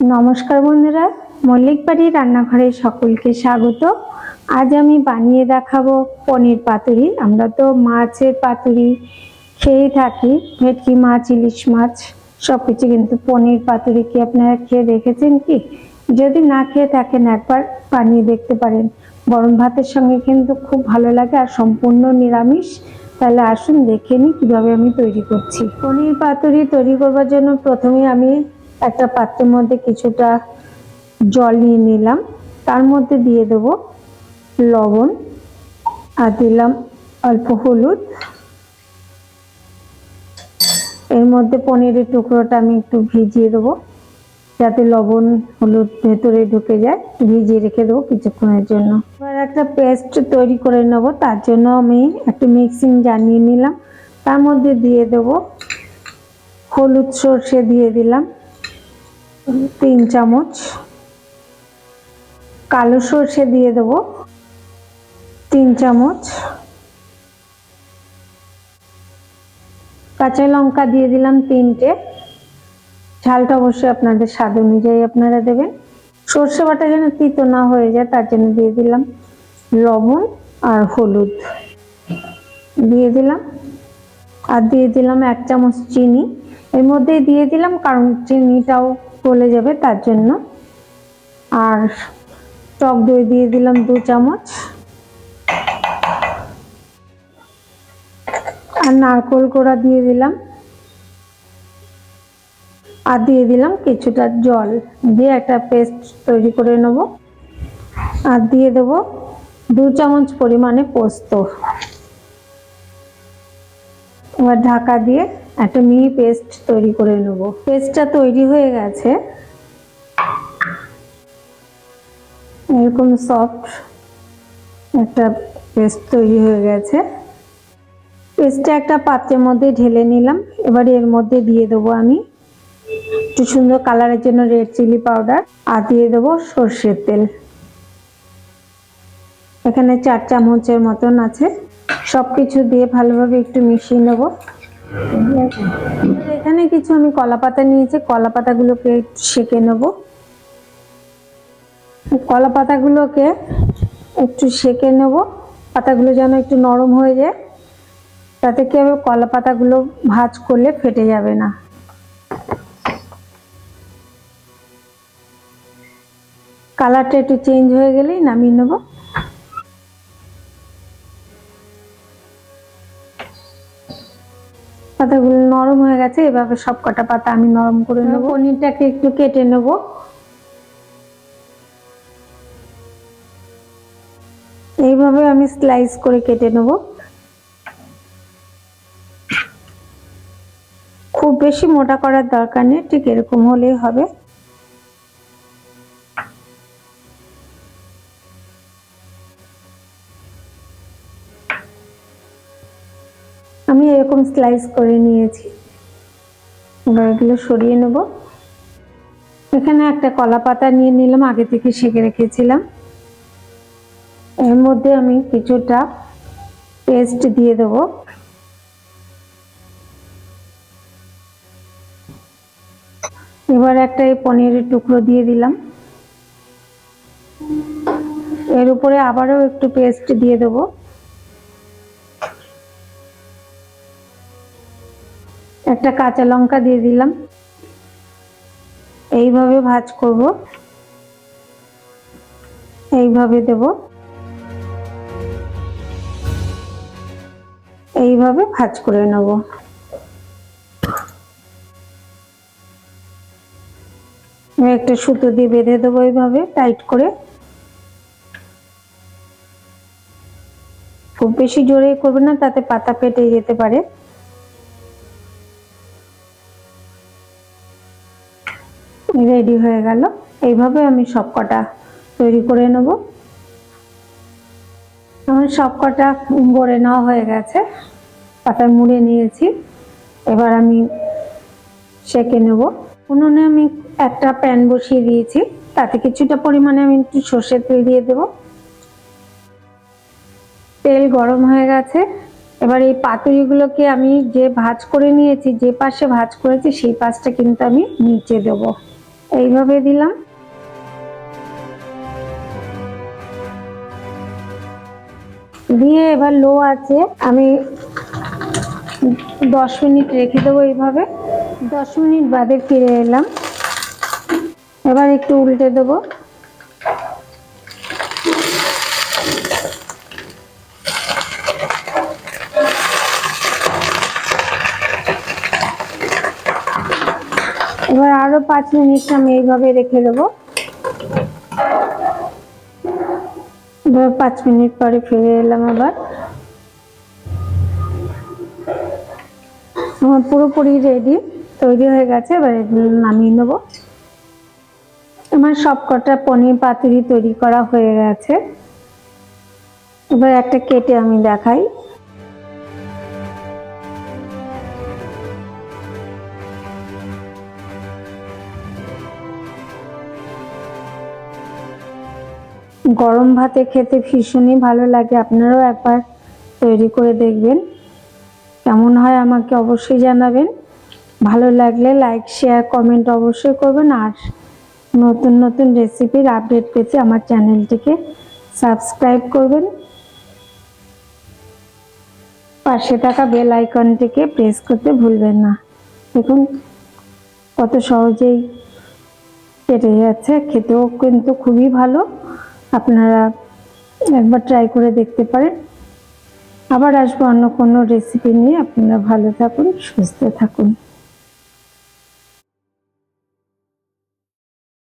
নমস্কার বন্ধুরা মল্লিক বাড়ির রান্নাঘরে সকলকে স্বাগত। আজ আমি বানিয়ে দেখাবো পনির পাতুরি। আমরা তো মাছের পাতুরি খেয়ে থাকি, ভেটকি মাছ, ইলিশ মাছ সব কিছু কিন্তু পনির পাতুরি কি আপনারা খেয়ে দেখেছেন কি? যদি না খেয়ে থাকেন একবার বানিয়ে দেখতে পারেন। গরম ভাতের সঙ্গে কিন্তু খুব ভালো লাগে আর সম্পূর্ণ নিরামিষ। তাহলে আসুন দেখে নিই কীভাবে আমি তৈরি করছি। পনির পাতুরি তৈরি করবার জন্য প্রথমে আমি একটা পাত্রের মধ্যে কিছুটা জল নিয়ে নিলাম। তার মধ্যে দিয়ে দেব লবণ আর দিলাম অল্প হলুদ। এর মধ্যে পনিরের টুকরোটা আমি একটু ভিজিয়ে দেবো যাতে লবণ হলুদ ভেতরে ঢুকে যায়। ভিজিয়ে রেখে দেবো কিছুক্ষণের জন্য। এবার একটা পেস্ট তৈরি করে নেব। তার জন্য আমি একটা মিক্সিং জানিয়ে নিলাম। তার মধ্যে দিয়ে দেব হলুদ সর্ষে দিয়ে দিলাম। তিন চামচ। কালো সর্ষে দিয়ে দেব। তিন চামচ। কাঁচা লঙ্কা দিয়ে দিলাম তিনটে। ঝালটা অবশ্যই আপনাদের স্বাদ অনুযায়ী আপনারা দেবেন। সর্ষে বাটা যেন তিতো না হয়ে যায়, তার জন্য দিয়ে দিলাম লবণ আর হলুদ। দিয়ে দিলাম। আর দিয়ে দিলাম এক চামচ চিনি। এর মধ্যে দিয়ে দিলাম, কারণ চিনিটাও গলে যাবে তার জন্য। আর টক দই দিয়ে দিলাম দু চামচ। আর নারকোল কোড়া দিয়ে দিলাম। আর দিয়ে দিলাম কিছুটা জল। দিয়ে একটা পেস্ট তৈরি করে নেব। আর দিয়ে দেব দু চামচ পরিমাণে পোস্ত। এবার ঢাকা দিয়ে একটা মিহি পেস্ট তৈরি করে নেব। পেস্টটা তৈরি হয়ে গেছে। এরকম সফট একটা পেস্ট তৈরি হয়ে গেছে। পেস্টটা একটা পাত্রের মধ্যে ঢেলে নিলাম। এবার এর মধ্যে দিয়ে দেবো আমি একটু সুন্দর কালারের জন্য রেড চিলি পাউডার আর দিয়ে দেবো সর্ষের তেল। এখানে চার চামচের মতন আছে। সব কিছু দিয়ে ভালোভাবে একটু মিশিয়ে নেব। এখানে কিছু আমি কলা পাতা নিয়েছি। কলা পাতাগুলোকে সেঁকে নেব। কলা পাতাগুলোকে একটু সেঁকে নেব। পাতাগুলো যেন একটু নরম হয়ে যায়। তাতে কি হবে? কলা পাতাগুলো ভাজ করলে ফেটে যাবে না। কালারটা একটু চেঞ্জ হয়ে গেলেই নামিয়ে নেব। গেছে এভাবে সব কটা পাতা আমি নরম করে নেব। পনিরটাকে একটু কেটে নেব। এইভাবে আমি স্লাইস করে কেটে নেব। খুব বেশি মোটা করার দরকার নেই ঠিক এরকম হলেই হবে। আমি এরকম স্লাইস করে নিয়েছি। এবার এগুলো সরিয়ে নেব। এখানে একটা কলা পাতা নিয়ে নিলাম, আগে থেকে সেঁকে রেখেছিলাম। এর মধ্যে আমি কিছুটা পেস্ট দিয়ে দেব। এবার একটা এই পনিরের টুকরো দিয়ে দিলাম। এর উপরে আবারও একটু পেস্ট দিয়ে দেবো। একটা কাঁচা লঙ্কা দিয়ে দিলাম। এইভাবে ভাজ করব। এইভাবে দেব। এইভাবে ভাজ করে নেব। একটা সুতো দিয়ে বেঁধে দেবো এইভাবে, টাইট করে। খুব বেশি জোরে করবে না, তাতে পাতা পেটে যেতে পারে। রেডি হয়ে গেল। এইভাবে আমি সব কটা তৈরি করে নেব। আমার সব কটা গড়ে নেওয়া হয়ে গেছে। পাতায় মুড়ে নিয়েছি। এবার আমি সেকে নেব। উনুনে আমি একটা প্যান বসিয়ে দিয়েছি। তাতে কিছুটা পরিমাণে আমি একটু সর্ষে তেল দিয়ে দেব। তেল গরম হয়ে গেছে। এবার এই পাতুরিগুলোকে আমি যে ভাজ করে নিয়েছি, যে পাশে ভাজ করেছি, সেই পাশটা কিন্তু আমি নিচে দেবো। এইভাবে দিলাম। দিয়ে এবার লো আছে, আমি দশ মিনিট রেখে দেবো এইভাবে। দশ মিনিট বাদে ফিরে এলাম। এবার একটু উল্টে দেবো। এবার আরও পাঁচ মিনিট আমি এইভাবে রেখে দেবো। এবার পাঁচ মিনিট পরে ফিরে এলাম আবার। আমার পুরোপুরি রেডি তৈরি হয়ে গেছে, এবার নামিয়ে নেব। আমার সবকটা পনির পাতুরি তৈরি করা হয়ে গেছে। এবার একটা কেটে আমি দেখাই। গরম ভাতে খেতে ভীষণই ভালো লাগে। আপনারাও একবার তৈরি করে দেখবেন। কেমন হয় আমাকে অবশ্যই জানাবেন। ভালো লাগলে লাইক শেয়ার কমেন্ট অবশ্যই করবেন। আর নতুন নতুন রেসিপির আপডেট পেতে আমার চ্যানেলটিকে সাবস্ক্রাইব করবেন। পাশে থাকা বেল আইকনটিকে প্রেস করতে ভুলবেন না। দেখুন, কত সহজেই কেটে যাচ্ছে। খেতেও কিন্তু খুবই ভালো। আপনারা একবার ট্রাই করে দেখতে পারেন। আবার আসব অন্য কোনো রেসিপি নিয়ে। আপনারা ভালো থাকুন, সুস্থ থাকুন।